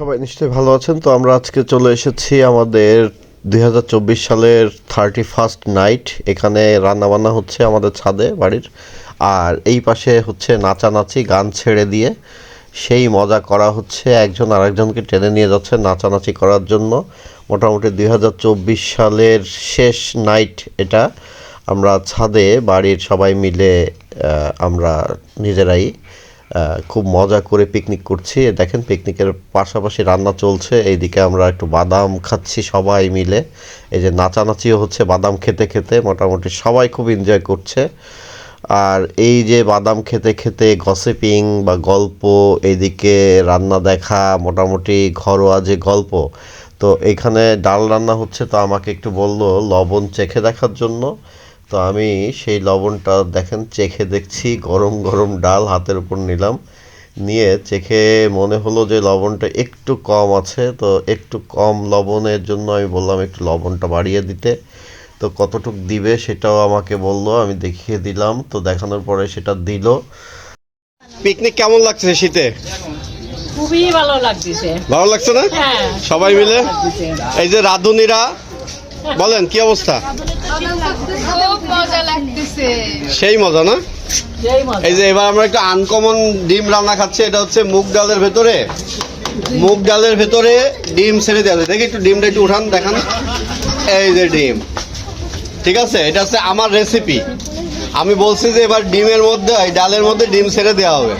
সবাই নিশ্চয়ই ভালো আছেন। তো আমরা আজকে চলে এসেছি আমাদের দু হাজার চব্বিশ সালের থার্টি ফার্স্ট নাইট। এখানে রান্নাবান্না হচ্ছে আমাদের ছাদে, বাড়ির। আর এই পাশে হচ্ছে নাচানাচি, গান ছেড়ে দিয়ে। সেই মজা করা হচ্ছে, একজন আরেকজনকে টেনে নিয়ে যাচ্ছে নাচানাচি করার জন্য। মোটামুটি দুই হাজার চব্বিশ সালের শেষ নাইট এটা। আমরা ছাদে, বাড়ির সবাই মিলে আমরা নিজেরাই খুব মজা করে পিকনিক করছি। দেখেন পিকনিকের পাশাপাশি রান্না চলছে। এইদিকে আমরা একটু বাদাম খাচ্ছি সবাই মিলে। এই যে নাচানাচিও হচ্ছে বাদাম খেতে খেতে। মোটামুটি সবাই খুব এনজয় করছে। আর এই যে বাদাম খেতে খেতে গসিপিং বা গল্প, এইদিকে রান্না দেখা, মোটামুটি ঘরোয়া যে গল্প, তো এখানে ডাল রান্না হচ্ছে তো আমাকে একটু বলল, লবণ চেখে দেখার জন্য। তো আমি সেই লবণটা দেখেন চেখে দেখছি গরম গরম ডাল হাতের উপর নিলাম। নিয়ে চেখে মনে হলো যে লবণটা একটু কম আছে তো একটু কম লবণের জন্য আমি বললাম একটু লবণটা বাড়িয়ে দিতে। তো কতটুক দিবে সেটাও আমাকে বলল আমি দেখিয়ে দিলাম তো দেখানোর পরে সেটা দিল। পিকনিক কেমন লাগছে শীতে? খুবই ভালো লাগতেছে। ভালো লাগছে না? হ্যাঁ। সবাই মিলে? এই যে রাধুনিরা বলেন কি অবস্থা? মজা লাগতেছে। সেই মজা না? এই যে এবার আমরা একটা আনকমন ডিম রান্না খাচ্ছি এটা হচ্ছে মুগ ডালের ভেতরে। মুগ ডালের ভেতরে ডিম ছেড়ে দেওয়া যায়। দেখি একটু ডিমটা একটু উঠান দেখান। এই যে ডিম। ঠিক আছে? এটা হচ্ছে আমার রেসিপি আমি বলছি যে এবার ডিমের মধ্যে এই ডালের মধ্যে ডিম ছেড়ে দেওয়া হবে।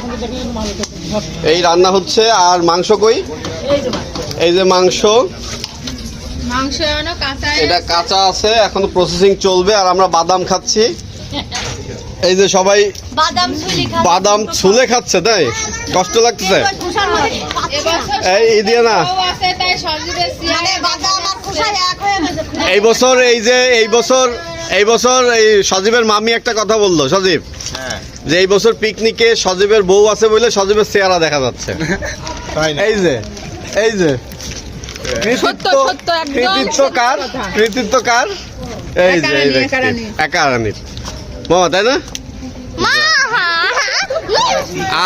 এই রান্না হচ্ছে আর মাংস কই? এই যে মা। এই যে মাংস। মাংস কাঁচা এটা কাঁচা আছে এখন প্রসেসিং চলবে আর আমরা বাদাম খাচ্ছি। এই যে সবাই বাদাম ছুলি খা বাদাম ছুলে খাচ্ছে তাই? কষ্ট লাগতেছে? এই না। মানে হয়ে এই বছর এই যে এই বছর এই বছর এই সজীবের মামি একটা কথা বলল সজীব। যে এই বছর পিকনিকে সজীবের বউ আছে বলে সজীবের চেহারা দেখা যাচ্ছে। এই যে এই যে। কৃতিত্ব সত্য, একদম কৃতিত্ব কার? কৃতিত্ব কার? এই যে। একারানির মামা তাই না?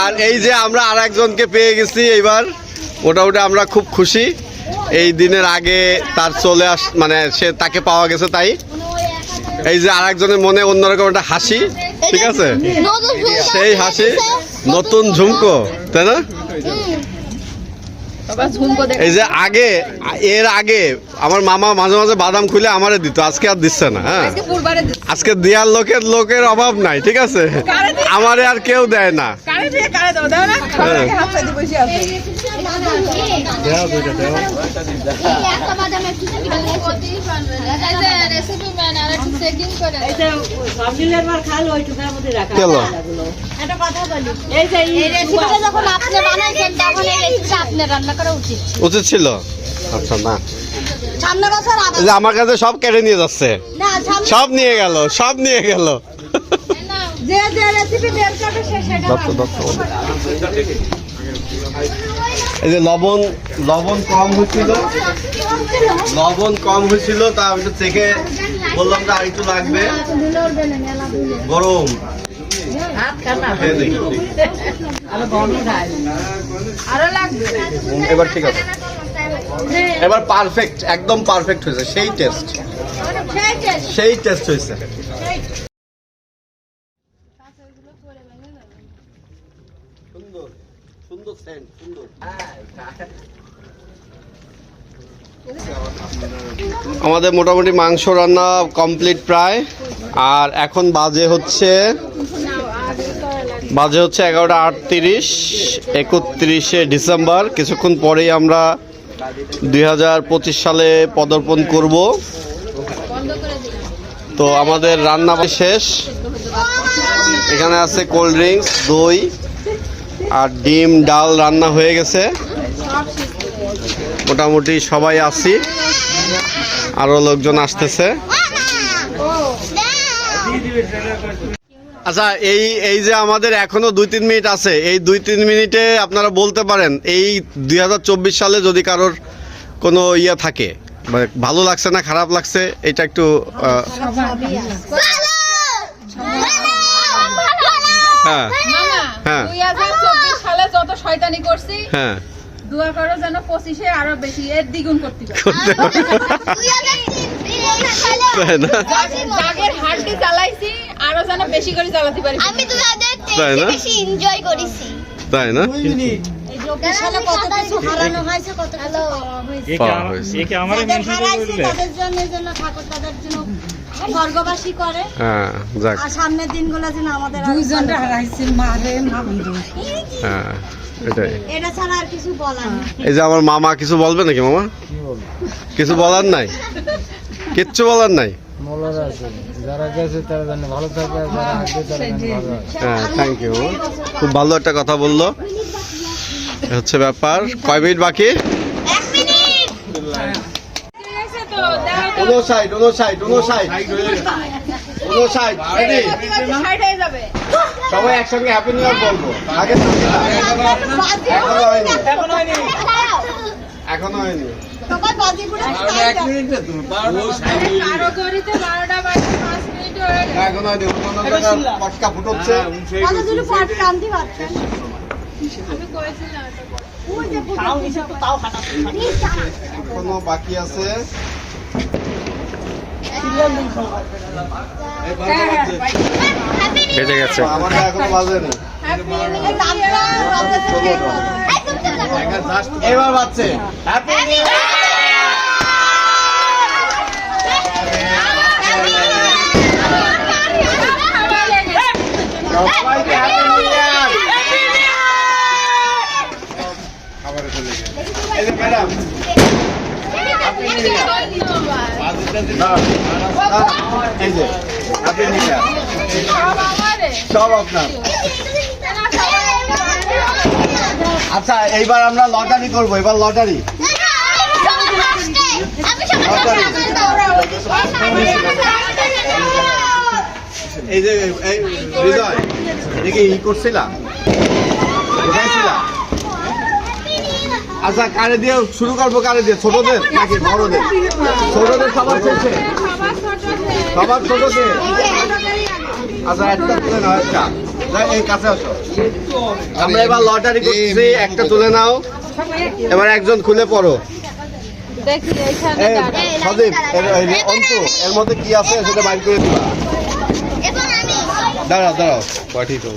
আর এই যে আমরা আর একজনকে পেয়ে গেছি এইবার মোটামুটি আমরা খুব খুশি। এই দিনের আগে তার চলে আস মানে সে তাকে পাওয়া গেছে তাই। এই যে আর একজনের মনে অন্যরকম একটা হাসি ঠিক আছে? সেই হাসি নতুন ঝুমকো তাই না? এই যে আগে এর আগে আমার মামা মাঝে মাঝে বাদাম খুলে আমারে দিত আজকে আর দিচ্ছে না হ্যাঁ? আজকে লোকের লোকের অভাব নাই ঠিক আছে? আমারে আর কেউ দেয় না। কারে দিয়ে? কারে দাও দাও না? হ্যাঁ। এই যে খালো ওইটুকার মধ্যে রাখা। কেলো? আলাগুলো। একটা কথা বলি। এই যে এই রেসিপিটা যখন আপনি বানাইছেন তখন এই রেসিপিটা আপনি রান্না উচিত ছিল। আচ্ছা না। আমার কাছে সব কেটে নিয়ে যাচ্ছে। সব নিয়ে গেল সব নিয়ে গেল। এই যে লবণ লবণ কম হয়েছিল লবণ কম হয়েছিল তা আমি চেখে বললাম যে আর একটু লাগবে। গরম। এবার ঠিক আছে। এবার পারফেক্ট একদম পারফেক্ট হয়েছে সেই টেস্ট সেই টেস্ট হয়েছে। সুন্দর সুন্দর সেন্ট সুন্দর। আমাদের মোটামুটি মাংস রান্না কমপ্লিট প্রায়। আর এখন বাজে হচ্ছে বাজে হচ্ছে এগারোটা আটত্রিশ, একত্রিশে ডিসেম্বর। কিছুক্ষণ পরেই আমরা দুই হাজার পঁচিশ সালে পদার্পণ করব। তো আমাদের রান্না শেষ। এখানে আছে কোল্ড ড্রিঙ্কস, দই আর ডিম, ডাল রান্না হয়ে গেছে। মোটামুটি সবাই আছি। আরও লোকজন আসতেছে। আচ্ছা এই এই যে আমাদের এখনও দুই তিন মিনিট আছে এই দুই তিন মিনিটে আপনারা বলতে পারেন এই দু হাজার চব্বিশ সালে যদি কারোর কোনো ইয়ে থাকে মানে ভালো লাগছে না খারাপ লাগছে এটা একটু হ্যাঁ। হ্যাঁ। দুই হাজার চব্বিশ সালে যত শয়তানি করছি হ্যাঁ। দোয়া করো যেন পঁচিশে আরও বেশি এর দ্বিগুণ করতে পারে। তাই না? জাগের হাড্ডি চালাইছি আরও যেন বেশি করে চালাতে পারি। আমি তো তাদের তাই না? বেশি এনজয় করেছি। তাই না? এই কত কিছু হারানো হয়েছে কত কিছু পাওয়া হয়েছে। পাওয়া হয়েছে। একে আমারে যাদের মেনশন করে হারাইছে দিলে। তাদের জন্য যেন ঠাকুর তাদের জন্য স্বর্গবাসী করে। হ্যাঁ যাক। আর সামনের দিনগুলো যেন আমাদের আরও দুইজনটা হারাইছে মারে ভাবি হ্যাঁ এটাই। এটা ছাড়া আর কিছু বলার নেই। এই যে আমার মামা কিছু বলবে নাকি মামা? কিছু বলার নাই? কিচ্ছু বলার নাই? মলার আছে যারা গেছে তারা জানে ভালো থাকে আর যারা আসবে তারা ভালো হ্যাঁ থ্যাংক ইউ খুব ভালো একটা কথা বলল। হচ্ছে ব্যাপার। কয় মিনিট বাকি? উনো সাইড উনো সাইড উনো সাইড উনো সাইড। রেডি সাইড সবাই একসঙ্গে হ্যাপি নিউ ইয়ার বলব। আগে এখনও হয়নি। এখনও হয়নি। হয়ে পটকা ফুটোচ্ছে এখনও বাকি আছে বেজে গেছে আমারটা এখনও বাজেনি এবার। সব আপনার। আচ্ছা এইবার আমরা লটারি করব এবার লটারি। এই যে এই হৃদয় এদিকে ই করছিলা? আচ্ছা কারে দিয়ে শুরু করব কারে দিয়ে? ছোটদের নাকি বড়দের? ছোটদের সবার চলছে সবার ছোটদের আচ্ছা একটা নাও একটা। এই কাছে আসো। আমরা এবার লটারি করছি একটা তুলে নাও। এবার একজন খুলে পড়ো। সদীপ অন্তু এর মধ্যে কি আছে সেটা বাইর করে দিবা। দাঁড়াও দাঁড়াও পাঠিয়ে দাও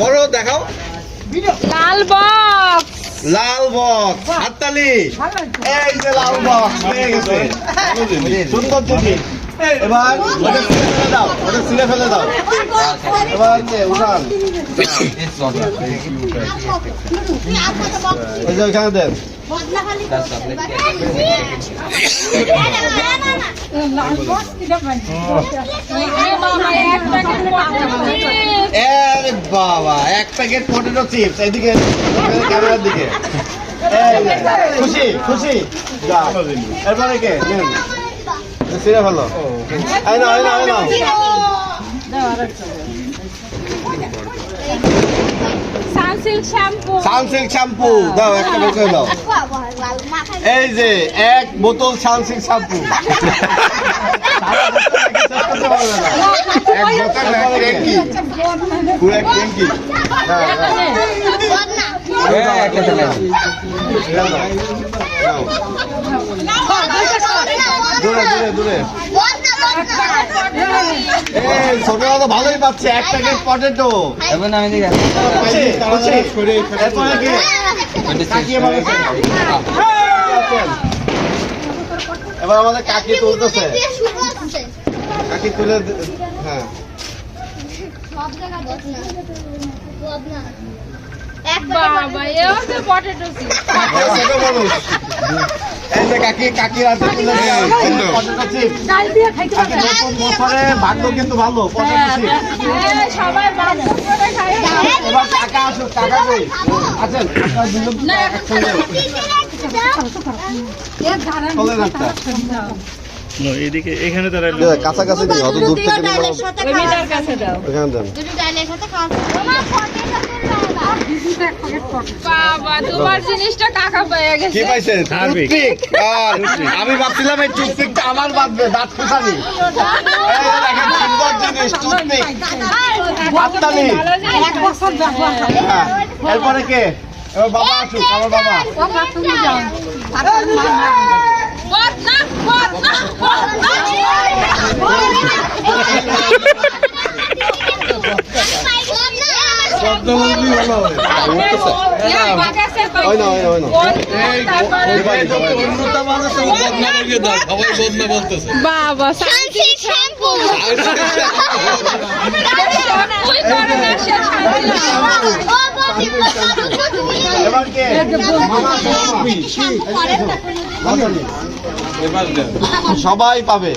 পড়ো দেখাও। লাল বক্স লাল বক্স হাততালি। এই যে লাল বক্স পেয়ে গেছে। সুন্দর এবার ওটা ছিঁড়ে ফেলে দাও ওটা ছিঁড়ে ফেলে দাও। এবার উঠান। ওই যে ওইখানে দেন। বাবা, এক প্যাকেট পটেটো চিপস। এদিকে ক্যামেরার দিকে। খুশি খুশি। এরপরে কে। ছিঁড়ে ফেলো এই নাও এই নাও এই নাও সানসিল্ক শ্যাম্পু দাও একটা বের করে দাও এই যে এক বোতল সানসিল্ক শ্যাম্পু পুরো এক ট্যাঙ্কি দাও, দাও। দাও। দূরে দূরে দূরে। এই ছোটরা তো ভালোই পাচ্ছে এক প্যাকেট পটেটো এখন আমি দেখি এবার আমাদের কাকি তুলতেছে। কাকি তুলে হ্যাঁ। বাবা এও তো পটেটো এই ছোট মানুষ এই যে কাকি কাকির হাতে তুলে দেয় পটেটো চিপস কাকি নতুন বছরে ভাগ্য কিন্তু ভালো হ্যাঁ, এবার কাকা আসুক কাকা কই আছেন এদিকে এখানে তারা কাছাকাছি অত দূর থেকে নিলে মিটার কাছে দাও। ওখানে দেন। বাবা তোমার জিনিসটা কাকা পেয়ে কি পাইছেন টুথপিক আমি ভাবছিলাম এই টুথপিকটা আমার বাঁধবে দাঁত সুন্দর জিনিস টুথপিক হাততালি। হ্যাঁ, এরপরে কে ইয়া হয় হয় না হয় না বাবা সবাই পাবে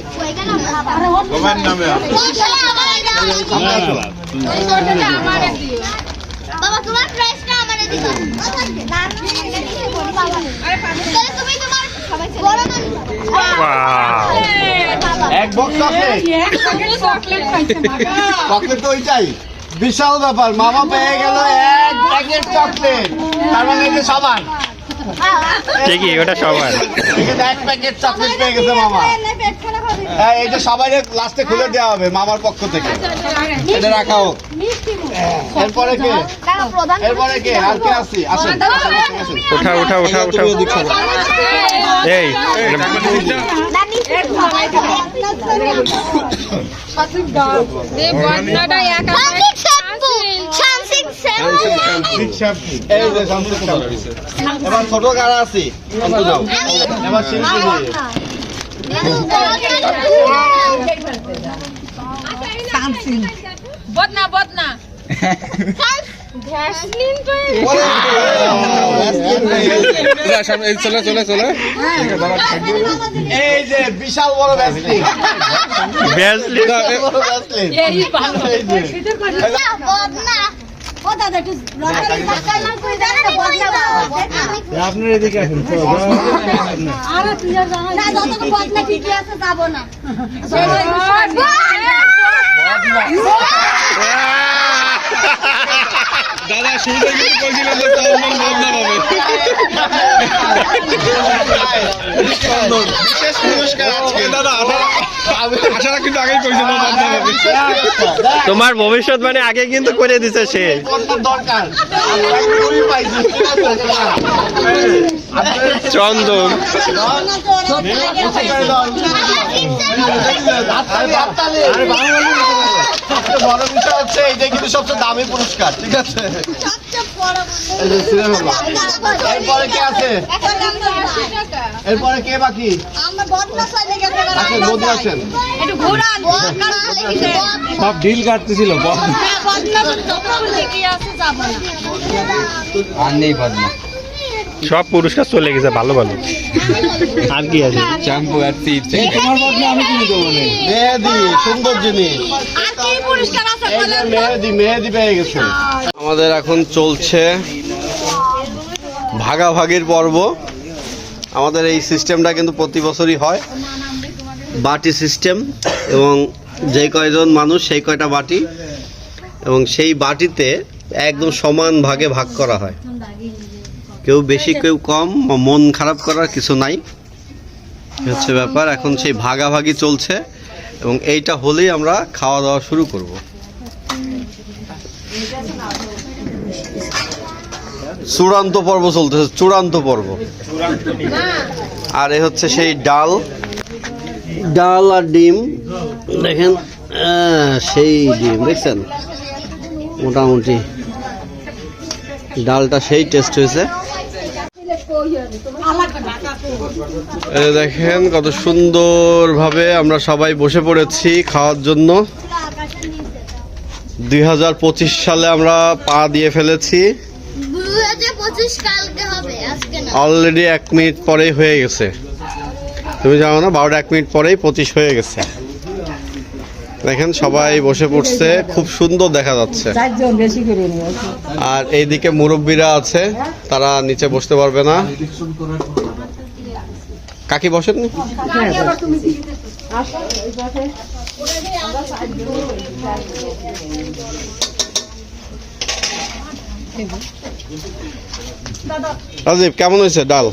দিও বাবা তোমার প্রাইসটা আমারে দিবা তাহলে তুমি তোমার বড় এক বক্স চকলেট চকলেট তো ওইটাই। বিশাল ব্যাপার মামা পেয়ে গেল এক প্যাকেট চকলেট তার মানে এই যে সবার। ঠিকই ওটা সবার। এক প্যাকেট চকলেট পেয়ে গেছে মামা। হ্যাঁ এইটা সবাই লাস্টে খুলে দেওয়া হবে মামার পক্ষ থেকে। এটা রাখা হোক। এরপরে কে? এরপরে কে? আর কে আসি আসেন। উঠা উঠা উঠা উঠা। এই। এবার ছোট কারা আছি? এবার। বদনা বদনা। চলে চলে চলে। এই যে বিশাল বড় ব্যাসলিন ও দাদা একটু আপনার এদিকে আসুন তো আরে তুই আর জানা না যত বদনা ঠিকই আছে যাব না। দাদা শুরুতে কিন্তু কইছিলাম যে চন্দন বদনা পাবে। বিশেষ পুরস্কার আজকে। দাদা আশারা কিন্তু আগেই কইছিল তোমার ভবিষ্যৎ মানে আগে কিন্তু করে দিছে সে। দরকার? চন্দন। বড় বিষয় হচ্ছে এইটা কিন্তু সবচেয়ে দামি পুরস্কার ঠিক আছে এরপরে কে আছে এরপরে বাকি আছেন সব ডিল কাটতেছিল আর নেই বদনা সব পুরস্কার চলে গেছে ভালো ভালো। আর কি আছে? শ্যাম্পু আর টিপ তোমার বদনা আমি কিনে দেবো না। মেহেদি সুন্দর জিনিস। আর কি পুরস্কার আছে এই মেহেদি মেহেদি পেয়ে গেছে। আমাদের এখন চলছে ভাগাভাগির পর্ব। আমাদের এই সিস্টেমটা কিন্তু প্রতি বছরই হয়। বাটি সিস্টেম এবং যে কয়জন মানুষ সেই কয়টা বাটি এবং সেই বাটিতে একদম সমান ভাগে ভাগ করা হয়। কেউ বেশি কেউ কম মন খারাপ করার কিছু নাই। হচ্ছে ব্যাপার এখন সেই ভাগাভাগি চলছে এবং এইটা হলেই আমরা খাওয়া দাওয়া শুরু করব। চূড়ান্ত পর্ব চলতেছে চূড়ান্ত পর্ব। আর এ হচ্ছে সেই ডাল ডাল আর ডিম। দেখেন সেই ডিম দেখছেন? মোটামুটি ডালটা সেই টেস্ট হয়েছে। দেখেন কত সুন্দরভাবে আমরা সবাই বসে পড়েছি খাওয়ার জন্য। দুই হাজার পঁচিশ সালে আমরা পা দিয়ে ফেলেছি। অলরেডি এক মিনিট পরেই হয়ে গেছে। তুমি জানো না বারোটা এক মিনিট পরেই পঁচিশ হয়ে গেছে। দেখেন সবাই বসে পড়ছে খুব সুন্দর দেখা যাচ্ছে। আর এইদিকে মুরব্বীরা আছে তারা নিচে বসতে পারবে না। কাকি বসেননি রাজীব কেমন হয়েছে ডাল?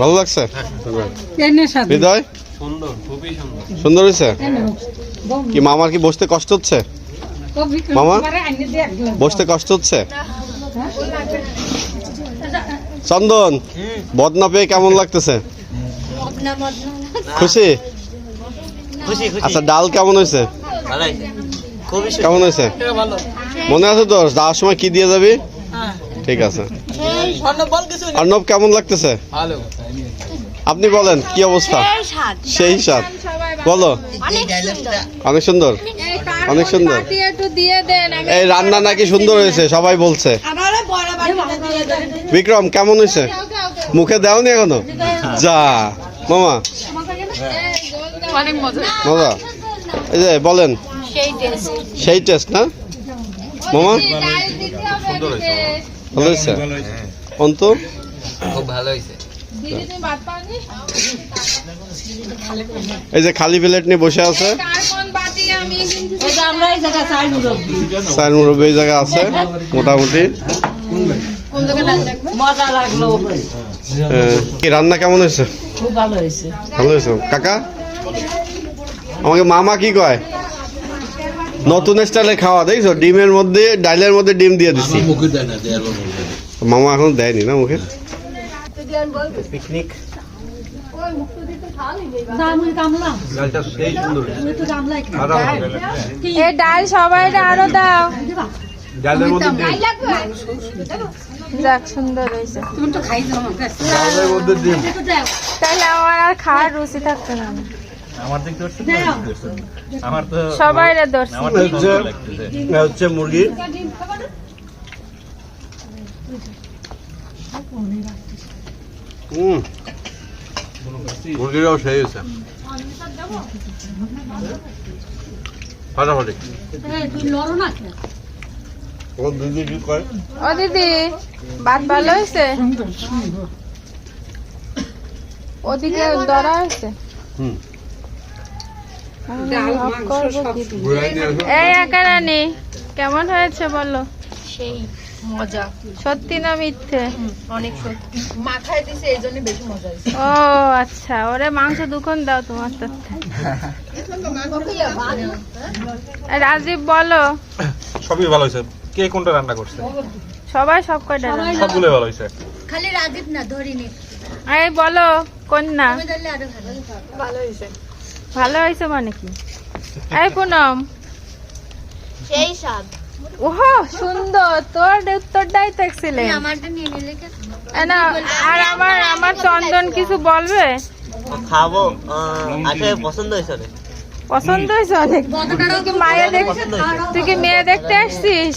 ভালো লাগছে? হৃদয়? সুন্দর হয়েছে? কি মামার কি বসতে কষ্ট হচ্ছে? মামা? বসতে কষ্ট হচ্ছে? চন্দন বদনা পেয়ে কেমন লাগতেছে? খুশি? আচ্ছা ডাল কেমন হয়েছে? কেমন হয়েছে? মনে আছে তোর? যাওয়ার সময় কি দিয়ে যাবি? ঠিক আছে। অর্ণব কেমন লাগতেছে? আপনি বলেন কি অবস্থা? সেই সাথ বলো। অনেক সুন্দর। অনেক সুন্দর? এই রান্না নাকি সুন্দর হয়েছে সবাই বলছে। বিক্রম কেমন হয়েছে? মুখে দেওনি এখনও? যা। মামা। অনেক মজা মজা এই যে বলেন। সেই টেস্ট না? মামা? ভালো হয়েছে অন্তু? খুব ভালো হয়েছে। দিদি তুমি ভাত পাওনি এই যে খালি প্লেট নিয়ে বসে আছে। কার কোন বাটি আমি কিন্তু আমরা এই জায়গা চাই মুরব্বী। এই জায়গা আছে মোটামুটি। মজা লাগল কি রান্না কেমন হয়েছে? ভালো হয়েছে। ভালো হয়েছে। কাকা? আমাকে মামা কি কয়? নতুন স্টাইলে খাওয়া দেখছ? ডিমের মধ্যে ডালের মধ্যে ডিম দিয়ে দিছি। মামা এখন দেয়নি না মুখে? এ ডাল সবাই আরও দাও। যাক সুন্দর হয়েছে। তুমি তো খাই দাও আমাকে। তাহলে আমার আর খাওয়ার রুচি থাকতো না। সবাই রে দর্শি হচ্ছে হচ্ছে। মুরগি। হুম মুরগিটাও সেই হয়েছে। ফাটাফাটি। ও দিদি কি কয়? ও দিদি ভাত ভালো হয়েছে? ওদিকে ধরা হয়েছে। হুম আমি off করব কি দিয়ে? ঘুরাই নিয়ে আসো এই কেমন হয়েছে বলো? সেই মজা। সত্যি না মিথ্যে? অনেক সত্যি। মাথায় দিছে এই জন্য বেশি মজা হয়েছে। ও আচ্ছা ওরে মাংস দুখন দাও তোমার রাজীব বলো। সবই ভালো হয়েছে। কে কোনটা রান্না করছে? সবাই সব কয়টা রান্না। সবগুলো ভালো হয়েছে। খালি রাজীব না ধরিনি। এই বলো কন্যা। তুমি ধরলে আরও ভালো হয়েছে মানে কি? এই পুনম। সেই স্বাদ ওহো সুন্দর। তোর উত্তরটাই তো এক্সিলেন্ট আমারটা নিয়ে নিলে না আর আমার আমার চন্দন কিছু বলবে? খাব। আসলে পছন্দ হয়েছে অনেক। পছন্দ হয়েছে অনেক। তুই কি মায়ে দেখ তুই কি মেয়ে দেখতে আসছিস?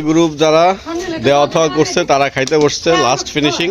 গ্রুপ যারা দেওয়া থাওয়া করছে তারা খাইতে বসছে লাস্ট ফিনিশিং